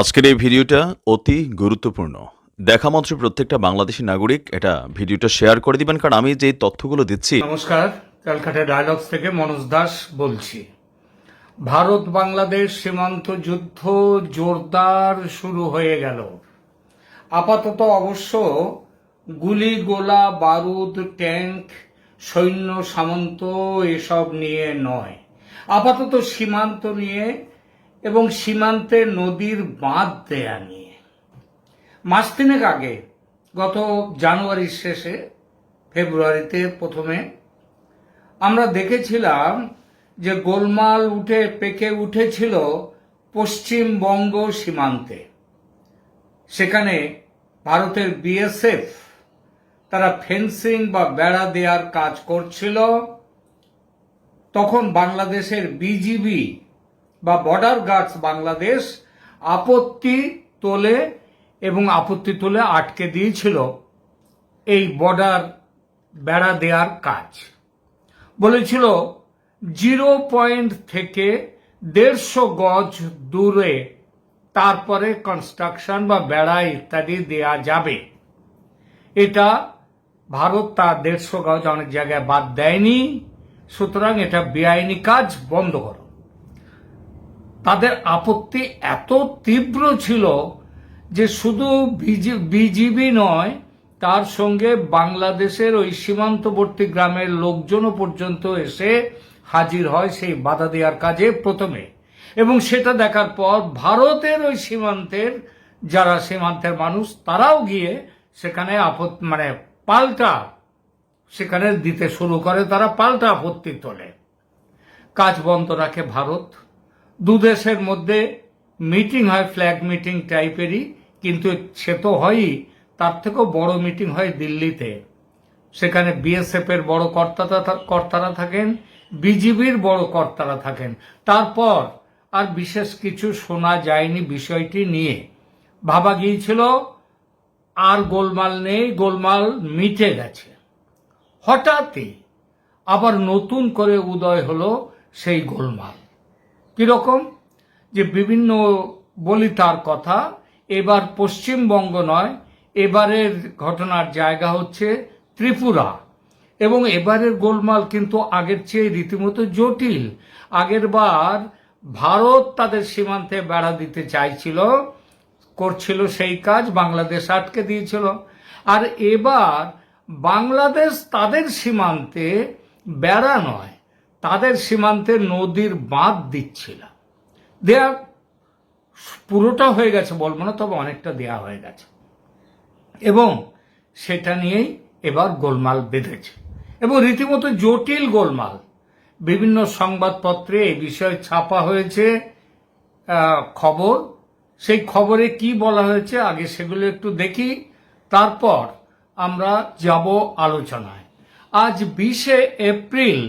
আজকের এই ভিডিওটা অতি গুরুত্বপূর্ণ। দেখা মাত্র প্রত্যেকটা বাংলাদেশি নাগরিক এটা ভিডিওটা শেয়ার করে দিবেন, কারণ আমি যে তথ্যগুলো দিচ্ছি নমস্কার, ক্যালকাটা ডায়ালগস থেকে মনোজ দাস বলছি। ভারত বাংলাদেশ সীমান্ত যুদ্ধ জোরদার শুরু হয়ে গেল। আপাতত অবশ্য গুলি, গোলা, বারুদ, ট্যাঙ্ক, সৈন্য, সামন্ত এসব নিয়ে নয়। আপাতত সীমান্ত নিয়ে এবং সীমান্তে নদীর বাঁধ দেয়া নিয়ে। মাস তিনেক আগে, গত জানুয়ারির শেষে, ফেব্রুয়ারিতে প্রথমে, আমরা দেখেছিলাম যে গোলমাল উঠে পেকে উঠেছিল পশ্চিমবঙ্গ সীমান্তে। সেখানে ভারতের বিএসএফ তারা ফেন্সিং বা বেড়া দেওয়ার কাজ করছিল। তখন বাংলাদেশের বিজিবি বা বর্ডার গার্ডস বাংলাদেশ আপত্তি তোলে এবং আপত্তি তুলে আটকে দিয়েছিল এই বর্ডার বেড়া দেওয়ার কাজ। বলেছিল, জিরো পয়েন্ট থেকে দেড়শো গজ দূরে তারপরে কনস্ট্রাকশন বা বেড়া ইত্যাদি দেয়া যাবে। এটা ভারত তার দেড়শো গজ অনেক জায়গায় বাদ দেয়নি, সুতরাং এটা বেআইনি কাজ, বন্ধ করো। তাদের আপত্তি এত তীব্র ছিল যে শুধু বিজিবি নয়, তার সঙ্গে বাংলাদেশের ওই সীমান্তবর্তী গ্রামের লোকজনও পর্যন্ত এসে হাজির হয় সেই বাধা দেওয়ার কাজে প্রথমে। এবং সেটা দেখার পর ভারতের ওই সীমান্তের যারা সীমান্তের মানুষ, তারাও গিয়ে সেখানে আপত মানে পাল্টা সেখানে দিতে শুরু করে, তারা পাল্টা আপত্তি তোলে। কাজ বন্ধ রাখে ভারত। দু দেশের মধ্যে মিটিং হয় ফ্ল্যাগ মিটিং টাইপেরই কিন্তু সে তো হয়ই। তার থেকেও বড় মিটিং হয় দিল্লিতে। সেখানে বিএসএফ এর বড় কর্তারা কর্তারা থাকেন বিজিবির বড় কর্তারা থাকেন। তারপর আর বিশেষ কিছু শোনা যায়নি বিষয়টি নিয়ে। ভাবা গিয়েছিল, আর গোলমাল নেই, গোলমাল মিটে গেছে। হঠাৎই আবার নতুন করে উদয় হলো সেই গোলমাল। কীরকম? যে বিভিন্ন বলি তার কথা, এবার পশ্চিমবঙ্গ নয়, এবারের ঘটনার জায়গা হচ্ছে ত্রিপুরা। এবং এবারের গোলমাল কিন্তু আগের চেয়ে রীতিমতো জটিল। আগের বার ভারত তাদের সীমান্তে বেড়া দিতে চাইছিল, করছিল সেই কাজ, বাংলাদেশ আটকে দিয়েছিল। আর এবার বাংলাদেশ তাদের সীমান্তে বেড়া নয় তাদের সীমান্তে নদীর বাঁধ দিচ্ছিল। দেয়া পুরোটা হয়ে গেছে বলব না তবে অনেকটা দেয়া হয়ে গেছে। এবং সেটা নিয়েই এবার গোলমাল বেঁধেছে। এবং রীতিমতো জটিল গোলমাল। বিভিন্ন সংবাদপত্রে এই বিষয়ে ছাপা হয়েছে খবর। সেই খবরে কি বলা হয়েছে আগে সেগুলো একটু দেখি। তারপর আমরা যাব আলোচনায়। আজ বিশে এপ্রিল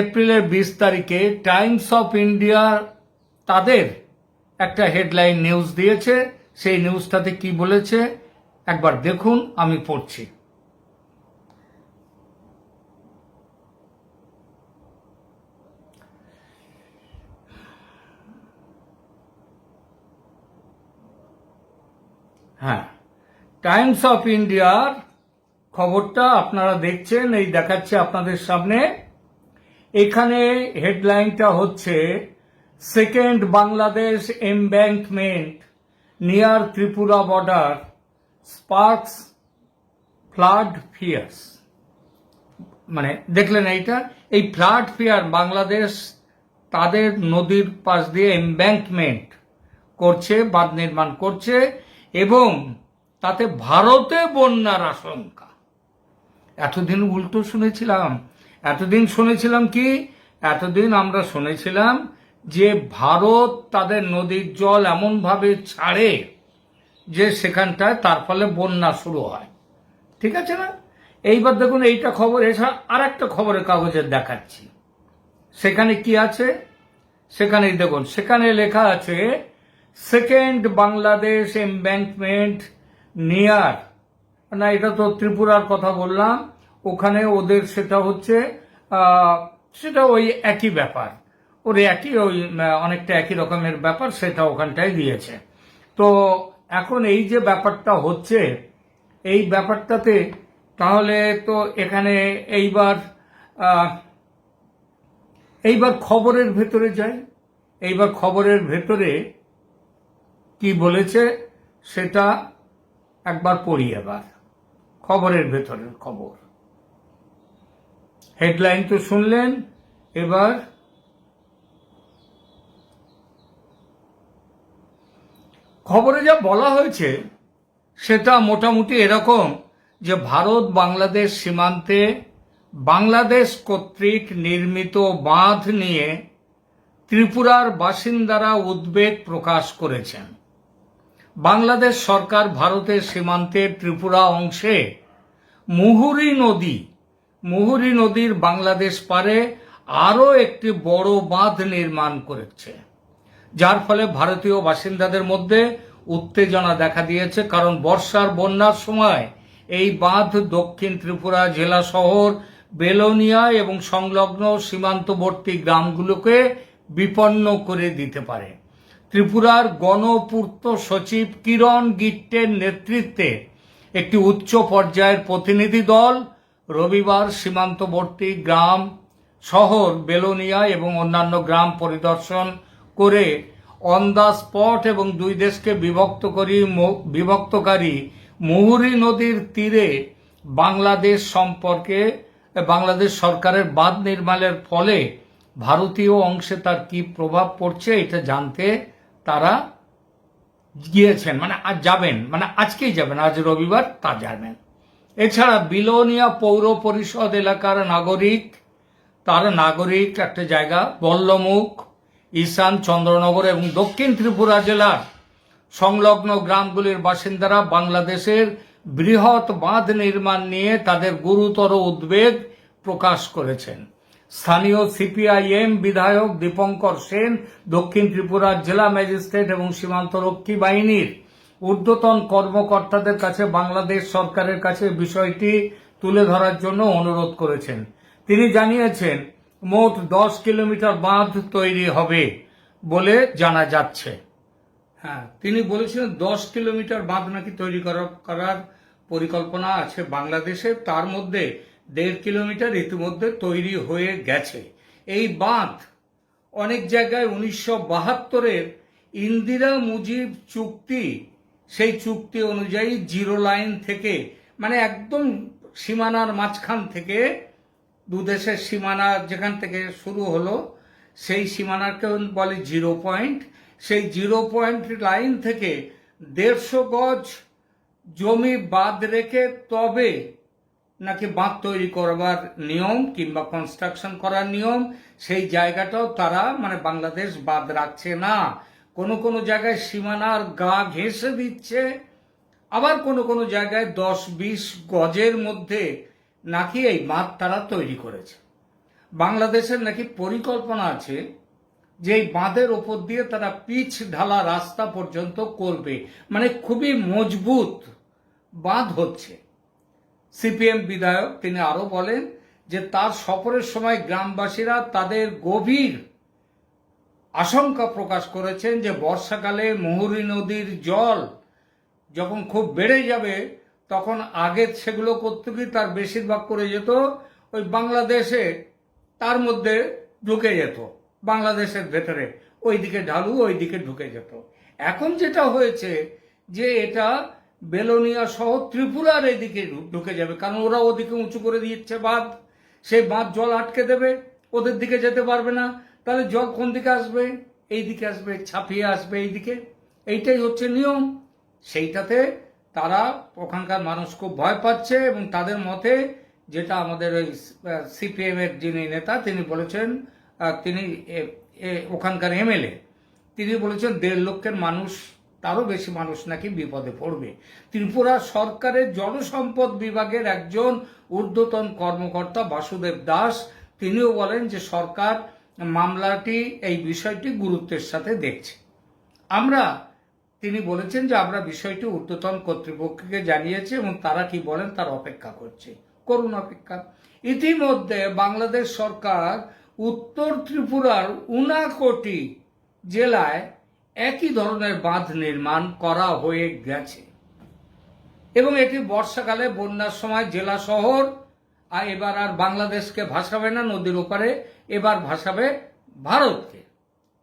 এপ্রিলের বিশ তারিখে টাইমস অফ ইন্ডিয়া তাদের একটা হেডলাইন নিউজ দিয়েছে। সেই নিউজটাতে কি বলেছে? একবার দেখুন, আমি পড়ছি। হ্যাঁ টাইমস অফ ইন্ডিয়ার খবরটা আপনারা দেখছেন, এই দেখাচ্ছে আপনাদের সামনে। এখানে হেডলাইনটা হচ্ছে second Bangladesh embankment near Tripura border sparks flood fears মানে দেখলেন এইটা? এই ফ্লাড ফিয়ার বাংলাদেশ তাদের নদীর পাশ দিয়ে এমব্যাঙ্কমেন্ট করছে, বাঁধ নির্মাণ করছে, এবং তাতে ভারতে বন্যার আশঙ্কা। এতদিন উল্টো শুনেছিলাম এতদিন শুনেছিলাম কি? এতদিন আমরা শুনেছিলাম যে ভারত তাদের নদীর জল এমনভাবে ছাড়ে যে সেখানটায় তার ফলে বন্যা শুরু হয়। ঠিক আছে না? এইবার দেখুন এইটা খবর, এছাড়া আর একটা খবরের কাগজে দেখাচ্ছি। সেখানে কি আছে? সেখানে দেখুন, সেখানে লেখা আছে, সেকেন্ড বাংলাদেশ এমব্যাঙ্কমেন্ট নিয়ার। না, এটা তো ত্রিপুরার কথা বললাম। ওখানে ওদের সেটা হচ্ছে সেটা ওই একই ব্যাপার। ওর একই ওই অনেকটা একই রকমের ব্যাপার, সেটা ওখানটায় দিয়েছে। তো এখন এই যে ব্যাপারটা হচ্ছে, এই ব্যাপারটাতে তাহলে তো এখানে এইবার এইবার খবরের ভেতরে যাই। এইবার খবরের ভেতরে কি বলেছে, সেটা একবার পড়ি এবার। খবরের ভেতরের খবর। হেডলাইন তো শুনলেন, এবার খবরে যা বলা হয়েছে, সেটা মোটামুটি এরকম যে ভারত বাংলাদেশ সীমান্তে বাংলাদেশ কর্তৃক নির্মিত বাঁধ নিয়ে ত্রিপুরার বাসিন্দারা উদ্বেগ প্রকাশ করেছেন। বাংলাদেশ সরকার ভারতের সীমান্তের ত্রিপুরা অংশে মুহুরী নদী মুহুরী নদীর বাংলাদেশ পারে আরও একটি বড় বাঁধ নির্মাণ করেছে, যার ফলে ভারতীয় বাসিন্দাদের মধ্যে উত্তেজনা দেখা দিয়েছে, কারণ বর্ষার বন্যার সময় এই বাঁধ দক্ষিণ ত্রিপুরা জেলা শহর, বেলোনিয়া এবং সংলগ্ন সীমান্তবর্তী গ্রামগুলোকে বিপন্ন করে দিতে পারে। ত্রিপুরার গণপূর্ত সচিব কিরণ গিট্টের নেতৃত্বে একটি উচ্চ পর্যায়ের প্রতিনিধি দল রবিবার সীমান্তবর্তী গ্রাম, শহর বেলোনিয়া এবং অন্যান্য গ্রাম পরিদর্শন করে অন দ্য স্পট এবং দুই দেশকে বিভক্ত করি বিভক্তকারী মুহুরী নদীর তীরে বাংলাদেশ সম্পর্কে, বাংলাদেশ সরকারের বাঁধ নির্মাণের ফলে ভারতীয় অংশে তার কি প্রভাব পড়ছে এটা জানতে তারা গিয়েছেন মানে আজ যাবেন মানে আজকেই যাবেন, আজ রবিবার তা যাবেন এছাড়া বিলোনিয়া পৌর পরিষদ এলাকার নাগরিক, তার নাগরিক একটা জায়গা, বল্লমুখ, ঈশান চন্দ্রনগর এবং দক্ষিণ ত্রিপুরা জেলার সংলগ্ন গ্রামগুলির বাসিন্দারা বাংলাদেশের বৃহৎ বাঁধ নির্মাণ নিয়ে তাদের গুরুতর উদ্বেগ প্রকাশ করেছেন। স্থানীয় সিপিআইএম বিধায়ক দীপঙ্কর সেন দক্ষিণ ত্রিপুরার জেলা ম্যাজিস্ট্রেট এবং সীমান্তরক্ষী বাহিনীর ঊর্ধ্বতন কর্মকর্তাদের কাছে, বাংলাদেশ সরকারের কাছে বিষয়টি তুলে ধরার জন্য অনুরোধ করেছেন। তিনি জানিয়েছেন, মোট দশ কিলোমিটার বাঁধ তৈরি হবে বলে জানা যাচ্ছে। হ্যাঁ তিনি বলেছিলেন দশ কিলোমিটার বাঁধ নাকি তৈরি করা- করার পরিকল্পনা আছে বাংলাদেশে। তার মধ্যে দেড় কিলোমিটার ইতিমধ্যে তৈরি হয়ে গেছে। এই বাঁধ অনেক জায়গায় উনিশশো বাহাত্তরের ইন্দিরা মুজিব চুক্তি সেই চুক্তি অনুযায়ী জিরো লাইন থেকে মানে একদম সীমানার মাঝখান থেকে দু দেশের সীমানা যেখান থেকে শুরু হলো, সেই সীমানাকে বলে জিরো পয়েন্ট। সেই জিরো পয়েন্ট লাইন থেকে দেড়শো গজ জমি বাদ রেখে তবে নাকি বাঁধ তৈরি করবার নিয়ম কিংবা কনস্ট্রাকশন করার নিয়ম, সেই জায়গাটাও তারা মানে বাংলাদেশ বাদ রাখছে না। কোনো কোনো জায়গায় সীমানার গা ঘেঁষে দিচ্ছে, আবার কোনো কোনো জায়গায় দশ বিশ গজের মধ্যে নাকি এই বাঁধ তারা তৈরি করেছে। বাংলাদেশের নাকি পরিকল্পনা আছে যে এই বাঁধের ওপর দিয়ে তারা পিচ ঢালা রাস্তা পর্যন্ত করবে। মানে খুবই মজবুত বাঁধ হচ্ছে। সিপিএম বিধায়ক তিনি আরও বলেন যে তার সফরের সময় গ্রামবাসীরা তাদের গভীর আশঙ্কা প্রকাশ করেছেন যে বর্ষাকালে মুহুরী নদীর জল যখন খুব বেড়ে যাবে, তখন আগে সেগুলো করতে কি তার বেশিরভাগ করে যেত, ওই বাংলাদেশে তার মধ্যে ঢুকে যেত, বাংলাদেশের ভেতরে। ওইদিকে ঢালু, ওইদিকে ঢুকে যেত। এখন যেটা হয়েছে যে এটা বেলোনিয়া সহ ত্রিপুরার এদিকে ঢুকে যাবে, কারণ ওরা ওদিকে উঁচু করে দিচ্ছে বাঁধ। সেই বাঁধ জল আটকে দেবে, ওদের দিকে যেতে পারবে না। তাহলে জল কোন দিকে আসবে? এই দিকে আসবে, ছাপিয়ে আসবে এই দিকে এইটাই হচ্ছে নিয়ম। সেইটাতে তারা ওখানকার মানুষ খুব ভয় পাচ্ছে এবং তাদের মতে যেটা আমাদের ওই সিপিএম এর যিনি নেতা, তিনি বলেছেন তিনি ওখানকার এমএলএ তিনি বলেছেন, দেড় লক্ষের মানুষ, তারও বেশি মানুষ নাকি বিপদে পড়বে। ত্রিপুরা সরকারের জনসম্পদ বিভাগের একজন ঊর্ধ্বতন কর্মকর্তা বাসুদেব দাস, তিনিও বলেন যে সরকার মামলাটি, এই বিষয়টি গুরুত্বের সাথে দেখছে। আমরা, তিনি বলেছেন যে আমরা বিষয়টি ঊর্ধ্বতন কর্তৃপক্ষকে জানিয়েছি এবং তারা কি বলেন তার অপেক্ষা করছে। করুন অপেক্ষা। ইতিমধ্যে বাংলাদেশ সরকার উত্তর ত্রিপুরার উনাকোটি জেলায় একই ধরনের বাঁধ নির্মাণ করা হয়ে গেছে। এবং এটি বর্ষাকালে, বন্যার সময় জেলা শহর, আর এবার আর বাংলাদেশকে ভাসাবে না, নদীর ওপারে এবার ভাসাবে ভারতকে।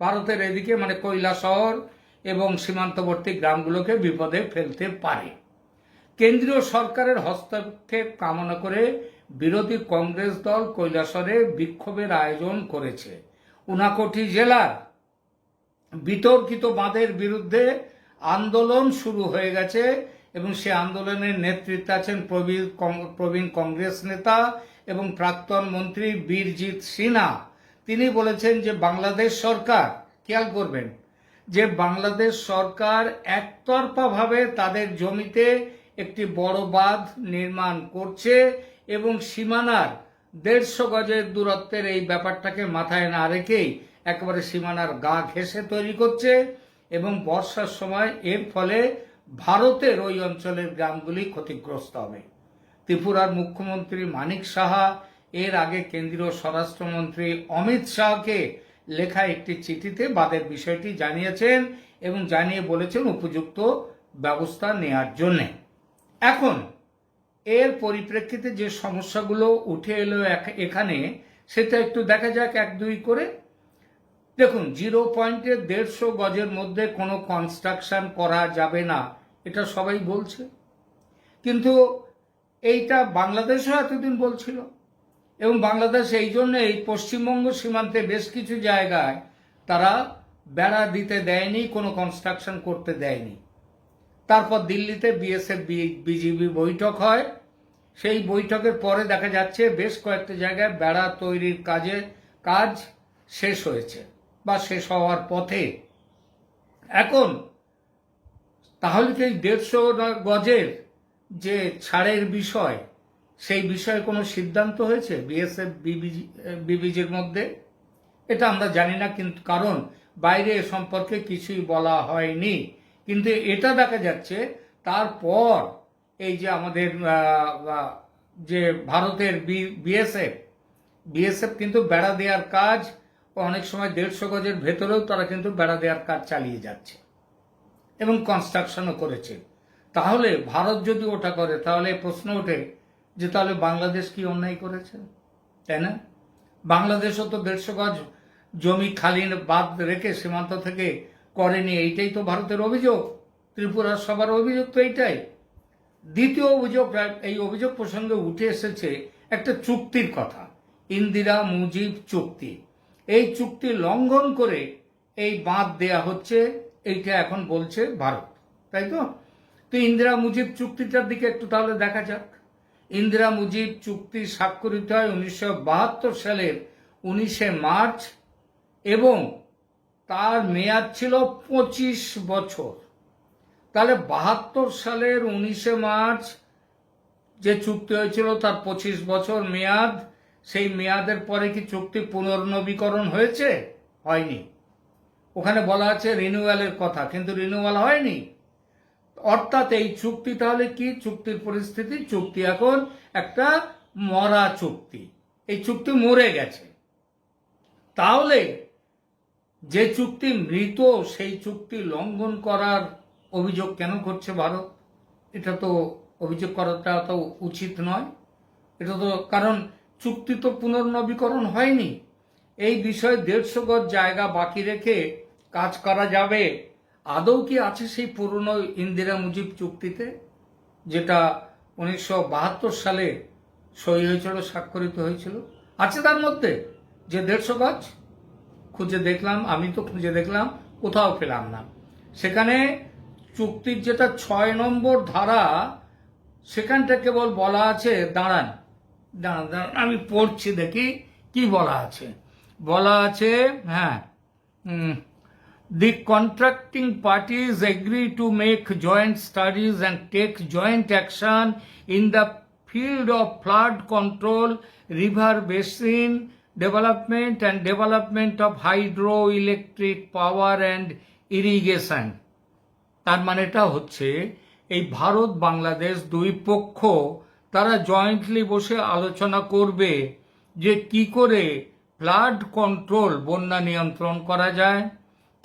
ভারতের এদিকে মানে কৈলা শহর এবং সীমান্তবর্তী গ্রামগুলোকে বিপদে ফেলতে পারে। কেন্দ্রীয় সরকারের হস্তক্ষেপ কামনা করে বিরোধী কংগ্রেস দল কৈলাসরে বিক্ষোভের আয়োজন করেছে। উনাকোটি জেলার বিতর্কিত বাঁধের বিরুদ্ধে আন্দোলন শুরু হয়ে গেছে এবং সে আন্দোলনের নেতৃত্বে আছেন প্রবীণ প্রবীণ কংগ্রেস নেতা এবং প্রাক্তন মন্ত্রী বীরজিৎ সিনহা, তিনি বলেছেন যে বাংলাদেশ সরকার, খেয়াল করবেন, যে বাংলাদেশ সরকার একতরফাভাবে তাদের জমিতে একটি বড় বাঁধ নির্মাণ করছে এবং সীমানার দেড়শো গজের দূরত্বের এই ব্যাপারটাকে মাথায় না রেখেই একেবারে সীমানার গা ঘেঁষে তৈরি করছে এবং বর্ষার সময় এর ফলে ভারতের ওই অঞ্চলের গ্রামগুলি ক্ষতিগ্রস্ত হবে। ত্রিপুরার মুখ্যমন্ত্রী মানিক সাহা, এর আগে কেন্দ্রীয় স্বরাষ্ট্রমন্ত্রী অমিত শাহকে লেখা একটি চিঠিতে বাদের বিষয়টি জানিয়েছেন এবং জানিয়ে বলেছেন উপযুক্ত ব্যবস্থা নেয়ার জন্যে। এখন, এর পরিপ্রেক্ষিতে যে সমস্যাগুলো উঠে এলো এখানে, সেটা একটু দেখা যাক এক দুই করে। দেখুন, জিরো পয়েন্টের দেড়শো গজের মধ্যে কোনো কনস্ট্রাকশন করা যাবে না, এটা সবাই বলছে। কিন্তু এইটা বাংলাদেশও এতদিন বলছিল। এবং বাংলাদেশ এই জন্য এই পশ্চিমবঙ্গ সীমান্তে বেশ কিছু জায়গায় তারা বেড়া দিতে দেয়নি, কোনো কনস্ট্রাকশন করতে দেয়নি। তারপর দিল্লিতে বিএসএফ বিজিবি বৈঠক হয়। সেই বৈঠকের পরে দেখা যাচ্ছে বেশ কয়েকটা জায়গায় বেড়া তৈরির কাজে, কাজ শেষ হয়েছে বা শেষ হওয়ার পথে। এখন তাহলে কি দেড়শো গজের যে ছাড়ের বিষয়, সেই বিষয়ে কোনো সিদ্ধান্ত হয়েছে বিএসএফ বিবিজির মধ্যে? এটা আমরা জানি না, কিন্তু কারণ বাইরে এ সম্পর্কে কিছুই বলা হয়নি। কিন্তু এটা দেখা যাচ্ছে, তারপর এই যে আমাদের যে ভারতের বিএসএফ বিএসএফ কিন্তু বেড়া দেওয়ার কাজ, অনেক সময় দেড়শো গজের ভেতরেও তারা কিন্তু বেড়া দেওয়ার কাজ চালিয়ে যাচ্ছে এবং কনস্ট্রাকশনও করেছে। তাহলে ভারত যদি ওটা করে, তাহলে প্রশ্ন ওঠে যে তাহলে বাংলাদেশ কি অন্যায় করেছে? তাই না? বাংলাদেশও তো দেড়শো গজ জমি খালি বাদ রেখে সীমান্ত থেকে করেনি, এইটাই তো ভারতের অভিযোগ। ত্রিপুরার সবার অভিযোগ তো এইটাই। দ্বিতীয় অভিযোগ, এই অভিযোগ প্রসঙ্গে উঠে এসেছে একটা চুক্তির কথা, ইন্দিরা মুজিব চুক্তি। এই চুক্তি লঙ্ঘন করে এই বাঁধ দেয়া হচ্ছে, এইটা এখন বলছে ভারত, তাই তো? তো ইন্দিরা মুজিব চুক্তিটার দিকে একটু তাহলে দেখা যাক। ইন্দিরা মুজিব চুক্তি স্বাক্ষরিত হয় উনিশশো বাহাত্তর সালের উনিশে মার্চ এবং তার মেয়াদ ছিল পঁচিশ বছর। তাহলে বাহাত্তর সালের উনিশে মার্চ যে চুক্তি হয়েছিল তার পঁচিশ বছর মেয়াদ, সেই মেয়াদের পরে কি চুক্তি পুনর্নবীকরণ হয়েছে? হয়নি। ওখানে বলা আছে রিনিউয়ালের কথা, কিন্তু রিনিউয়াল হয়নি। অর্থাৎ এই চুক্তি তাহলে কি? চুক্তির পরিস্থিতি, চুক্তি এখন একটা মরা চুক্তি। এই চুক্তি মরে গেছে। তাহলে যে চুক্তি মৃত, সেই চুক্তি লঙ্ঘন করার অভিযোগ কেন করছে ভারত? এটা তো অভিযোগ করাটা তো উচিত নয়। এটা তো কারণ চুক্তি তো পুনর্নবীকরণ হয়নি। এই বিষয়ে দেড়শো গজ জায়গা বাকি রেখে কাজ করা যাবে। আদৌ কি আছে সেই পুরনো ইন্দিরা মুজিব চুক্তিতে, যেটা উনিশশো বাহাত্তর সালে সই হয়েছিল, স্বাক্ষরিত হয়েছিল? আছে তার মধ্যে, যে দেড়শো গজ খুঁজে দেখলাম, আমি তো খুঁজে দেখলাম, কোথাও পেলাম না। সেখানে চুক্তির যেটা ছয় নম্বর ধারা, সেখানটা কেবল বলা আছে, দাঁড়ান দাঁড়ান দাঁড়ান, আমি পড়ছি দেখি, কি বলা আছে? বলা আছে হ্যাঁ the contracting parties agree to make joint studies and take joint action in the field of flood control, river basin development and development of hydroelectric power and irrigation. তার মানেটা হচ্ছে এই ভারত বাংলাদেশ দুই পক্ষ তারা জয়েন্টলি বসে আলোচনা করবে যে কি করে ফ্লাড কন্ট্রোল বন্যা নিয়ন্ত্রণ করা যায়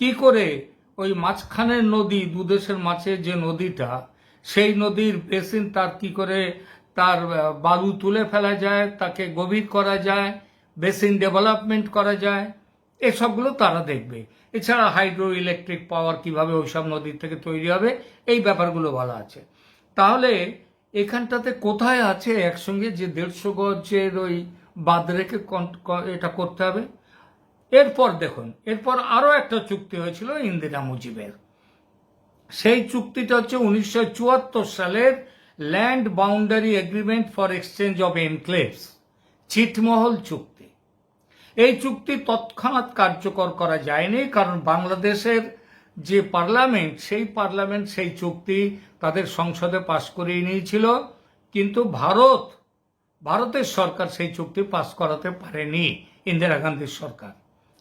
কি করে ওই মাঝখানের নদী দুদেশের মাঝে যে নদীটা, সেই নদীর বেসিন তার কি করে তার বালু তুলে ফেলা যায়, তাকে গভীর করা যায়, বেসিন ডেভেলপমেন্ট করা যায়, এসবগুলো তারা দেখবে। এছাড়া হাইড্রো ইলেকট্রিক পাওয়ার কীভাবে ওইসব নদীর থেকে তৈরি হবে, এই ব্যাপারগুলো বলা আছে। তাহলে এখানটাতে কোথায় আছে একসঙ্গে যে দেড়শো গজের ওই বাদ রেখে এটা করতে হবে? এরপর দেখুন, এরপর আরও একটা চুক্তি হয়েছিল ইন্দিরা মুজিবের। সেই চুক্তিটা হচ্ছে উনিশশো চুয়াত্তর সালের land boundary agreement for exchange of enclaves, ছিটমহল চুক্তি। এই চুক্তি তৎক্ষণাৎ কার্যকর করা যায়নি, কারণ বাংলাদেশের যে পার্লামেন্ট, সেই পার্লামেন্ট সেই চুক্তি তাদের সংসদে পাশ করিয়ে নিয়েছিল, কিন্তু ভারত, ভারতের সরকার সেই চুক্তি পাশ করাতে পারেনি ইন্দিরা গান্ধীর সরকার।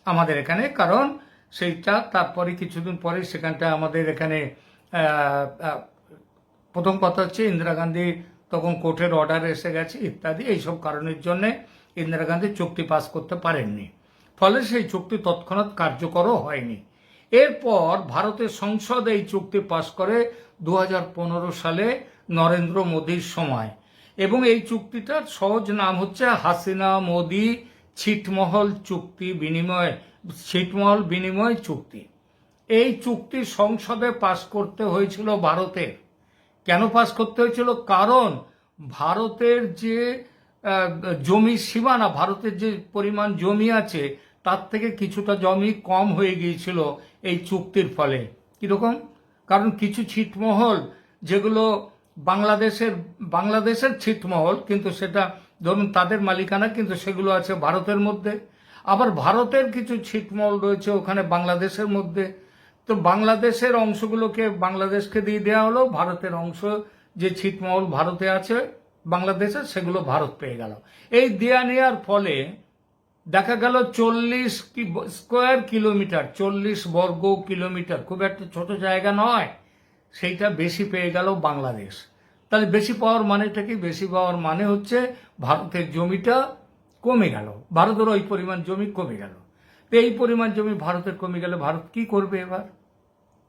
আমাদের এখানে, কারণ সেইটা তারপরে কিছুদিন পরে সেখানটা আমাদের এখানে প্রথম কথা হচ্ছে ইন্দিরা গান্ধী তখন কোর্টের অর্ডার এসে গেছে, ইত্যাদি, এইসব কারণের জন্য ইন্দিরা গান্ধী চুক্তি পাস করতে পারেননি। ফলে সেই চুক্তি তৎক্ষণাৎ কার্যকরও হয়নি। এরপর ভারতের সংসদ এই চুক্তি পাস করে দু হাজার পনেরো সালে নরেন্দ্র মোদীর সময়। এবং এই চুক্তিটার সহজ নাম হচ্ছে হাসিনা, মোদি ছিটমহল চুক্তি বিনিময়, ছিটমহল বিনিময় চুক্তি। এই চুক্তি সংসদে পাশ করতে হয়েছিল ভারতের। কেন পাস করতে হয়েছিল? কারণ ভারতের যে জমি সীমানা, ভারতের যে পরিমাণ জমি আছে, তার থেকে কিছুটা জমি কম হয়ে গিয়েছিল এই চুক্তির ফলে। কীরকম? কারণ কিছু ছিটমহল, যেগুলো বাংলাদেশের বাংলাদেশের ছিটমহল, কিন্তু সেটা ধরুন তাদের মালিকানা কিন্তু সেগুলো আছে ভারতের মধ্যে। আবার ভারতের কিছু ছিটমহল রয়েছে ওখানে বাংলাদেশের মধ্যে। তো বাংলাদেশের অংশগুলোকে বাংলাদেশকে দিয়ে দেওয়া হলো, ভারতের অংশ যে ছিটমহল ভারতে আছে, বাংলাদেশে সেগুলো ভারত পেয়ে গেল। এই দেয়া নেওয়ার ফলে দেখা গেল চল্লিশ স্কোয়ার কিলোমিটার, চল্লিশ বর্গ কিলোমিটার, খুব একটা ছোট জায়গা নয়, সেইটা বেশি পেয়ে গেল বাংলাদেশ। তাহলে বেশি পাওয়ার মানেটা কি? বেশি পাওয়ার মানে হচ্ছে ভারতের জমিটা কমে গেল। ভারতের ওই পরিমাণ জমি কমে গেল। তো এই পরিমাণ জমি ভারতের কমে গেলে ভারত কি করবে এবার?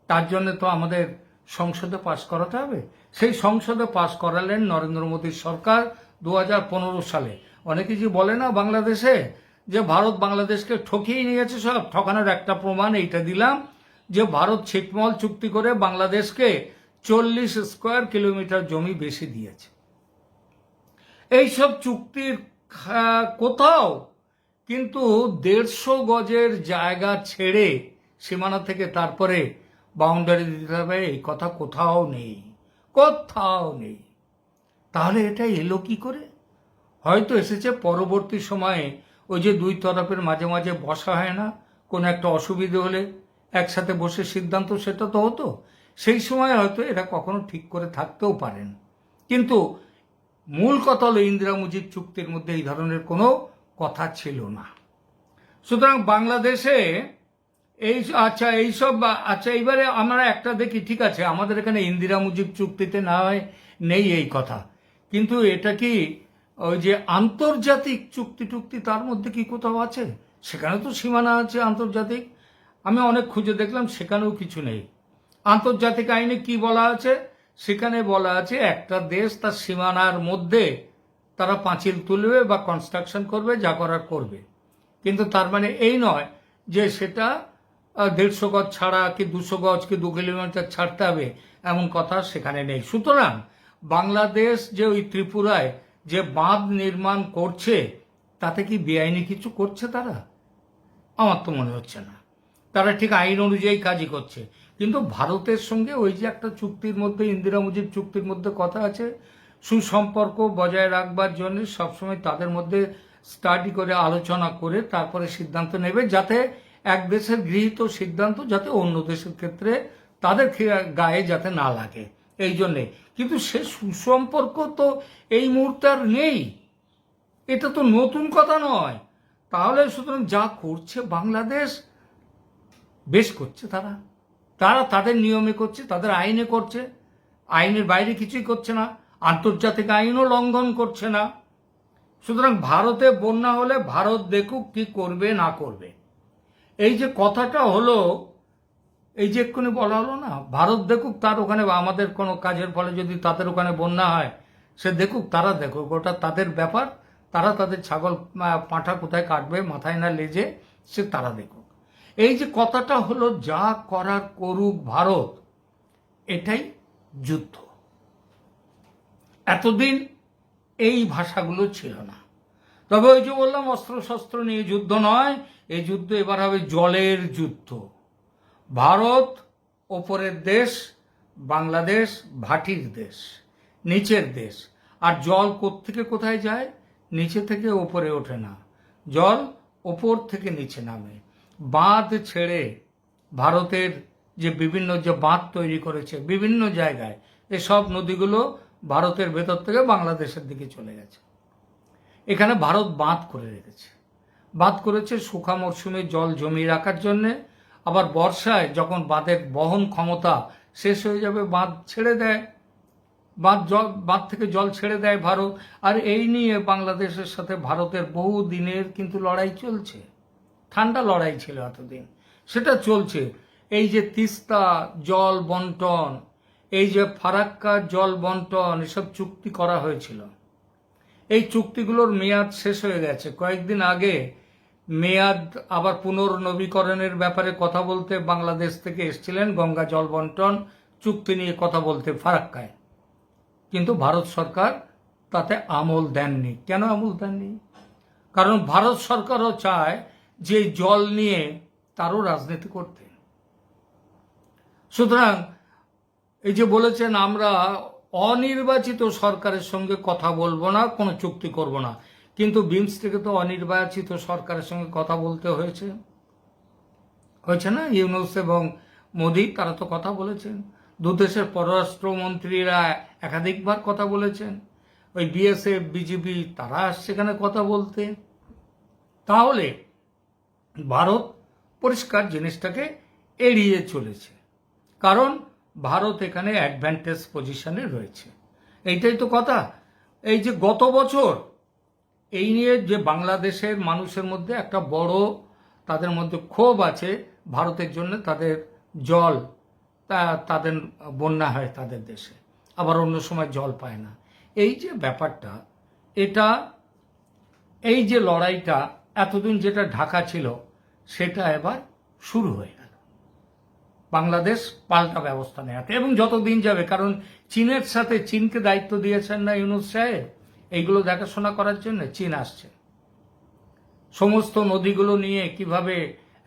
তার জন্য তো আমাদের সংসদে পাশ করাতে হবে। সেই সংসদে পাশ করালেন নরেন্দ্র মোদীর সরকার দু হাজার পনেরো সালে। অনেকে যে বলে না বাংলাদেশে? যে ভারত বাংলাদেশকে ঠকিয়ে নিয়েছে সব। ঠকানোর একটা প্রমাণ এইটা দিলাম যে ভারত ছিটমহল চুক্তি করে বাংলাদেশকে চল্লিশ স্কোয়ার কিলোমিটার জমি বেশি দিয়েছে। এইসব চুক্তির কোথাও কিন্তু দেড়শো গজের জায়গা ছেড়ে সীমানা থেকে তারপরে বাউন্ডারি দিতে হবে, এই কথা কোথাও নেই কোথাও নেই। তাহলে এটা এলো কি করে? হয়তো এসেছে পরবর্তী সময়ে, ওই যে দুই তরফের মাঝে মাঝে বসা হয় না, কোনো একটা অসুবিধে হলে একসাথে বসে সিদ্ধান্ত, সেটা তো হতো। সেই সময় হয়তো এরা কখনো ঠিক করে থাকতেও পারেন। কিন্তু মূল কথা হলো ইন্দিরা মুজিব চুক্তির মধ্যে এই ধরনের কোনো কথা ছিল না। সুতরাং বাংলাদেশে এই আচ্ছা এইসব আচ্ছা এইবারে আমরা একটা দেখি, ঠিক আছে, আমাদের এখানে ইন্দিরা মুজিব চুক্তিতে না হয়, নেই এই কথা। কিন্তু এটা কি ওই যে আন্তর্জাতিক চুক্তি টুক্তি তার মধ্যে কি কোথাও আছে? সেখানে তো সীমানা আছে আন্তর্জাতিক। আমি অনেক খুঁজে দেখলাম, সেখানেও কিছু নেই। আন্তর্জাতিক আইনে কি বলা আছে? সেখানে বলা আছে, একটা দেশ তার সীমানার মধ্যে তারা পাঁচিল তুলবে বা কনস্ট্রাকশন করবে, যা করার করবে। কিন্তু তার মানে এই নয় যে সেটা দেড়শো গজ ছাড়া কি দুশো গজ কি দু কিলোমিটার ছাড়তে হবে, এমন কথা সেখানে নেই। সুতরাং বাংলাদেশ যে ওই ত্রিপুরায় যে বাঁধ নির্মাণ করছে, তাতে কি বেআইনি কিছু করছে তারা? আমার তো মনে হচ্ছে না। তারা ঠিক আইন অনুযায়ী কাজই করছে। কিন্তু ভারতের সঙ্গে ওই যে একটা চুক্তির মধ্যে, ইন্দিরা মুজিব চুক্তির মধ্যে কথা আছে, সুসম্পর্ক বজায় রাখবার জন্য সবসময় তাদের মধ্যে স্টাডি করে, আলোচনা করে তারপরে সিদ্ধান্ত নেবে যাতে এক দেশের গৃহীত সিদ্ধান্ত যাতে অন্য দেশের ক্ষেত্রে তাদের গায়ে যাতে না লাগে। এই জন্যে। কিন্তু সে সুসম্পর্ক তো এই মুহূর্তে আর নেই। এটা তো নতুন কথা নয়। তাহলে সুতরাং যা করছে বাংলাদেশ, বেশ করছে তারা। তারা তাদের নিয়মে করছে, তাদের আইনে করছে। আইনের বাইরে কিছুই করছে না। আন্তর্জাতিক আইনও লঙ্ঘন করছে না। সুতরাং ভারতে বন্যা হলে ভারত দেখুক কি করবে, না করবে। এই যে কথাটা হলো, এই যে এক্ষুনি বলা হলো না, ভারত দেখুক তার ওখানে আমাদের কোনো কাজের ফলে যদি তাদের ওখানে বন্যা হয়, সে দেখুক, তারা দেখুক, ওটা তাদের ব্যাপার। তারা তাদের ছাগল পাঁঠা কোথায় কাটবে, মাথায় না লেজে, সে তারা দেখুক। এই যে কথাটা হলো, যা করার করুক ভারত, এটাই যুদ্ধ। এতদিন এই ভাষাগুলো ছিল না। তবে ওই যে বললাম অস্ত্র শস্ত্র নিয়ে যুদ্ধ নয় এই যুদ্ধ এবার হবে জলের যুদ্ধ। ভারত ওপরের দেশ, বাংলাদেশ ভাটির দেশ, নিচের দেশ। আর জল থেকে কোথায় যায়? নিচে থেকে ওপরে ওঠে না। জল ওপর থেকে নিচে নামে। বাঁধ ছেড়ে ভারতের যে বিভিন্ন যে বাঁধ তৈরি করেছে, বিভিন্ন জায়গায় এসব নদীগুলো ভারতের ভেতর থেকে বাংলাদেশের দিকে চলে গেছে। এখানে ভারত বাঁধ করে রেখেছে। বাঁধ করেছে শুখা মরশুমে জল জমিয়ে রাখার জন্যে। আবার বর্ষায় যখন বাঁধের বহন ক্ষমতা শেষ হয়ে যাবে, বাঁধ ছেড়ে দেয়। বাঁধ জল, বাঁধ থেকে জল ছেড়ে দেয় ভারত। আর এই নিয়ে বাংলাদেশের সাথে ভারতের বহু দিনের কিন্তু লড়াই চলছে। ঠান্ডা লড়াই ছিল এতদিন। সেটা চলছে। এই যে তিস্তা জল বন্টন, এই যে ফারাক্কা জল বন্টন, এসব চুক্তি করা হয়েছিল। এই চুক্তিগুলোর মেয়াদ শেষ হয়ে গেছে। কয়েকদিন আগে মেয়াদ আবার পুনর্নবীকরণের ব্যাপারে কথা বলতে বাংলাদেশ থেকে এসেছিলেন গঙ্গা জল বন্টন, চুক্তি নিয়ে কথা বলতে ফারাক্কায়। কিন্তু ভারত সরকার তাতে আমল দেননি। কেন আমল দেননি? কারণ ভারত সরকারও চায় যে জল নিয়ে তারও রাজনীতি করতে। সুতরাং এই যে বলেছেন, আমরা অনির্বাচিত সরকারের সঙ্গে কথা বলব না, কোনো চুক্তি করব না। কিন্তু বিমস থেকে তো অনির্বাচিত সরকারের সঙ্গে কথা বলতে হয়েছে। হয়েছে না? ইউনুস এবং মোদি, তারা তো কথা বলেছেন। দু দেশের পররাষ্ট্রমন্ত্রীরা একাধিকবার কথা বলেছেন। ওই বিএসএফ, বিজেপি, তারা আসছে এখানে কথা বলতে। তাহলে ভারত পরিষ্কার জিনিসটাকে এড়িয়ে চলেছে। কারণ ভারত এখানে অ্যাডভান্টেজ পজিশনে রয়েছে। এইটাই তো কথা। এই যে গত বছর এই নিয়ে যে বাংলাদেশের মানুষের মধ্যে একটা বড় তাদের মধ্যে ক্ষোভ আছে, ভারতের জন্য তাদের জল তাদের বন্যা হয় তাদের দেশে। আবার অন্য সময় জল পায় না। এই যে ব্যাপারটা, এটা, এই যে লড়াইটা এতদিন যেটা ঢাকা ছিল, সেটা এবার শুরু হয়ে গেল। বাংলাদেশ পাল্টা ব্যবস্থা নেওয়াতে এবং যত দিন যাবে, কারণ চীনের সাথে চীনকে দায়িত্ব দিয়েছেন না ইউনুস সাহেব, এইগুলো দেখাশোনা করার জন্য চীন আসছে। সমস্ত নদীগুলো নিয়ে কীভাবে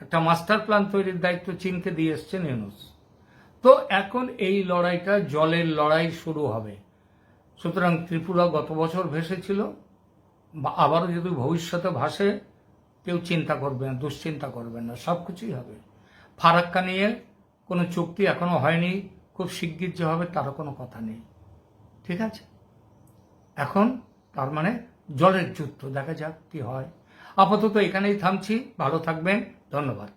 একটা মাস্টার প্ল্যান তৈরির দায়িত্ব চীনকে দিয়ে এসছেন ইউনুস। তো এখন এই লড়াইটা জলের লড়াই শুরু হবে। সুতরাং ত্রিপুরা গত বছর ভেসেছিল আবারও যদি ভবিষ্যতে ভাসে কেউ চিন্তা করবে না, দুশ্চিন্তা করবে না, সব কিছুই হবে। ফারাক্কা নিয়ে কোনো চুক্তি এখনও হয়নি, খুব শিগগির যে হবে তারও কোনো কথা নেই। ঠিক আছে? এখন তার মানে জলের যুদ্ধ, দেখা যাক কী হয়। আপাতত এখানেই থামছি, ভালো থাকবেন, ধন্যবাদ।